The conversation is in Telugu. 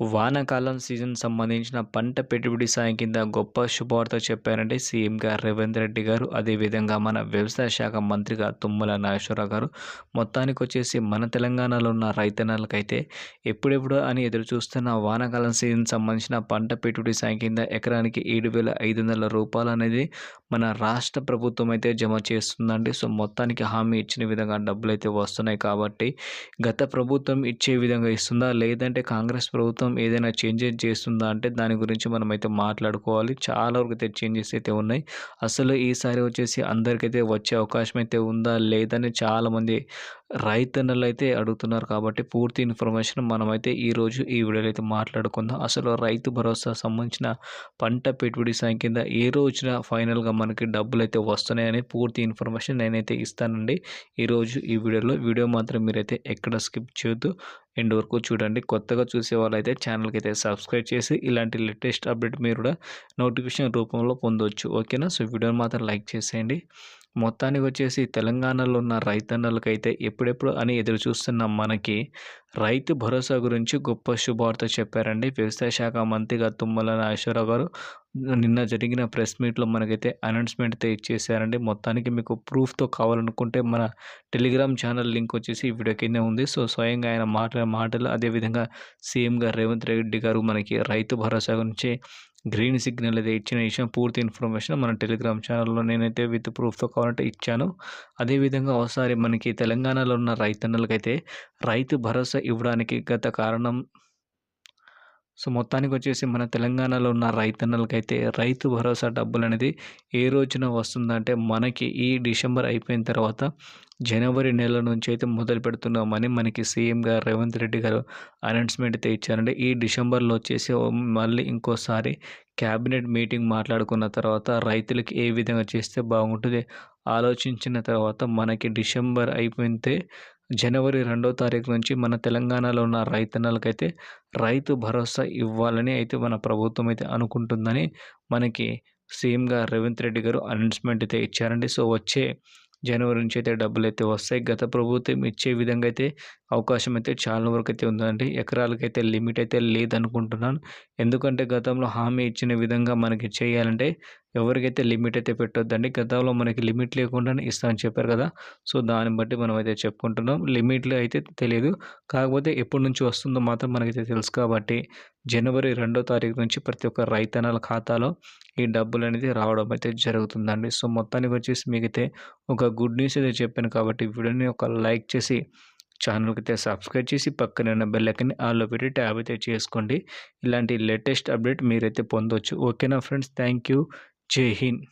వానాకాలం సీజన్ సంబంధించిన పంట పెట్టుబడి సాయం కింద గొప్ప శుభవార్త చెప్పారంటే సీఎం గారు రేవంత్ రెడ్డి గారు. అదేవిధంగా మన వ్యవసాయ శాఖ మంత్రిగా తుమ్మల నాగేశ్వరరావు గారు. మొత్తానికి వచ్చేసి మన తెలంగాణలో ఉన్న రైతన్నలకైతే ఎప్పుడెప్పుడు అని ఎదురు చూస్తున్న వానాకాలం సీజన్ సంబంధించిన పంట పెట్టుబడి సాయం కింద ఎకరానికి ఏడు వేల ఐదు వందల రూపాయలు అనేది మన రాష్ట్ర ప్రభుత్వం అయితే జమ చేస్తుందండి. సో మొత్తానికి హామీ ఇచ్చిన విధంగా డబ్బులు అయితే వస్తున్నాయి కాబట్టి గత ప్రభుత్వం ఇచ్చే విధంగా ఇస్తుందా? లేదంటే కాంగ్రెస్ ప్రభుత్వం ఏదైనా చేంజెస్ చేస్తుందా అంటే దాని గురించి మనం అయితే మాట్లాడుకోవాలి. చాలా వరకు అయితే చేంజెస్ అయితే ఉన్నాయి. అసలు ఈసారి వచ్చేసి అందరికైతే వచ్చే అవకాశం అయితే ఉందా? లేదని చాలామంది రైతన్నలు అయితే అడుగుతున్నారు కాబట్టి పూర్తి ఇన్ఫర్మేషన్ మనమైతే ఈరోజు ఈ వీడియోలో అయితే మాట్లాడుకుందాం. అసలు రైతు భరోసా సంబంధించిన పంట పెట్టుబడి సాయం కింద ఏ రోజున ఫైనల్గా మనకి డబ్బులు అయితే వస్తున్నాయని పూర్తి ఇన్ఫర్మేషన్ నేనైతే ఇస్తానండి. ఈరోజు ఈ వీడియోలో వీడియో మాత్రం మీరైతే ఎక్కడ స్కిప్ చేయొద్దు. ఎండ్ వరకు చూడండి. కొత్తగా చూసే వాళ్ళైతే ఛానల్కి అయితే సబ్స్క్రైబ్ చేసి ఇలాంటి లేటెస్ట్ అప్డేట్ మీరు కూడా నోటిఫికేషన్ రూపంలో పొందవచ్చు ఓకేనా? సో వీడియోని మాత్రం లైక్ చేసేయండి. మొత్తానికి వచ్చేసి తెలంగాణలో ఉన్న రైతన్నలకైతే ఎప్పుడెప్పుడు అని ఎదురు చూస్తున్న మనకి రైతు భరోసా గురించి గొప్ప శుభార్త చెప్పారండి. వ్యవసాయ శాఖ మంత్రిగా తుమ్మల నాగేశ్వరరావు గారు నిన్న జరిగిన ప్రెస్ మీట్లో మనకైతే అనౌన్స్మెంట్ అయితే ఇచ్చేసారండి. మొత్తానికి మీకు ప్రూఫ్తో కావాలనుకుంటే మన టెలిగ్రామ్ ఛానల్ లింక్ వచ్చేసి ఈ వీడియో కింద ఉంది. సో స్వయంగా ఆయన మాట్లాడే మాటలు అదేవిధంగా సీఎంగా గారు రేవంత్ రెడ్డి గారు మనకి రైతు భరోసా గురించి గ్రీన్ సిగ్నల్ అయితే ఇచ్చిన విషయం పూర్తి ఇన్ఫర్మేషన్ మన టెలిగ్రామ్ ఛానల్లో నేనైతే విత్ ప్రూఫ్తో కావాలంటే ఇచ్చాను. అదేవిధంగా ఒకసారి మనకి తెలంగాణలో ఉన్న రైతన్నలకైతే రైతు భరోసా ఇవ్వడానికి గత కారణం సో మొత్తానికి వచ్చేసి మన తెలంగాణలో ఉన్న రైతన్నలకైతే రైతు భరోసా డబ్బులు అనేది ఏ రోజున వస్తుందంటే మనకి ఈ డిసెంబర్ అయిపోయిన తర్వాత జనవరి నెల నుంచి అయితే మొదలు పెడుతున్నామని మనకి సీఎం గారు రేవంత్ రెడ్డి గారు అనౌన్స్మెంట్ అయితే ఇచ్చారంటే ఈ డిసెంబర్లో వచ్చేసి మళ్ళీ ఇంకోసారి క్యాబినెట్ మీటింగ్ మాట్లాడుకున్న తర్వాత రైతులకి ఏ విధంగా చేస్తే బాగుంటుంది ఆలోచించిన తర్వాత మనకి డిసెంబర్ అయిపోయితే జనవరి రెండో తారీఖు నుంచి మన తెలంగాణలో ఉన్న రైతన్నలకైతే రైతు భరోసా ఇవ్వాలని అయితే మన ప్రభుత్వం అయితే అనుకుంటుందని మనకి సీఎంగా రేవంత్ రెడ్డి గారు అనౌన్స్మెంట్ అయితే ఇచ్చారండి. సో వచ్చే జనవరి నుంచి అయితే డబ్బులు అయితే వస్తాయి. గత ప్రభుత్వం ఇచ్చే విధంగా అయితే అవకాశం అయితే చాలా వరకు అయితే ఉందండి. ఎకరాలకైతే లిమిట్ అయితే లేదనుకుంటున్నాను. ఎందుకంటే గతంలో హామీ ఇచ్చిన విధంగా మనకి చేయాలంటే ఎవరికైతే లిమిట్ అయితే పెట్టొద్దండి గతంలో మనకి లిమిట్ లేకుండానే ఇస్తామని చెప్పారు కదా. సో దాన్ని బట్టి మనం అయితే చెప్పుకుంటున్నాం లిమిట్లు అయితే తెలియదు కాకపోతే ఎప్పటి నుంచి వస్తుందో మాత్రం మనకైతే తెలుసు కాబట్టి జనవరి రెండో తారీఖు నుంచి ప్రతి ఒక్క రైతన్నల ఖాతాలో ఈ డబ్బులు అనేది రావడం అయితే జరుగుతుందండి. సో మొత్తానికి వచ్చేసి మీకైతే ఒక గుడ్ న్యూస్ అయితే చెప్పాను కాబట్టి వీడియోని ఒక లైక్ చేసి ఛానల్కి అయితే సబ్స్క్రైబ్ చేసి పక్కన ఉన్న బెల్లైకన్ని ఆల్లో పెట్టి ట్యాబ్ అయితే చేసుకోండి. ఇలాంటి లేటెస్ట్ అప్డేట్ మీరైతే పొందవచ్చు ఓకేనా friends? Thank you. Jai Hind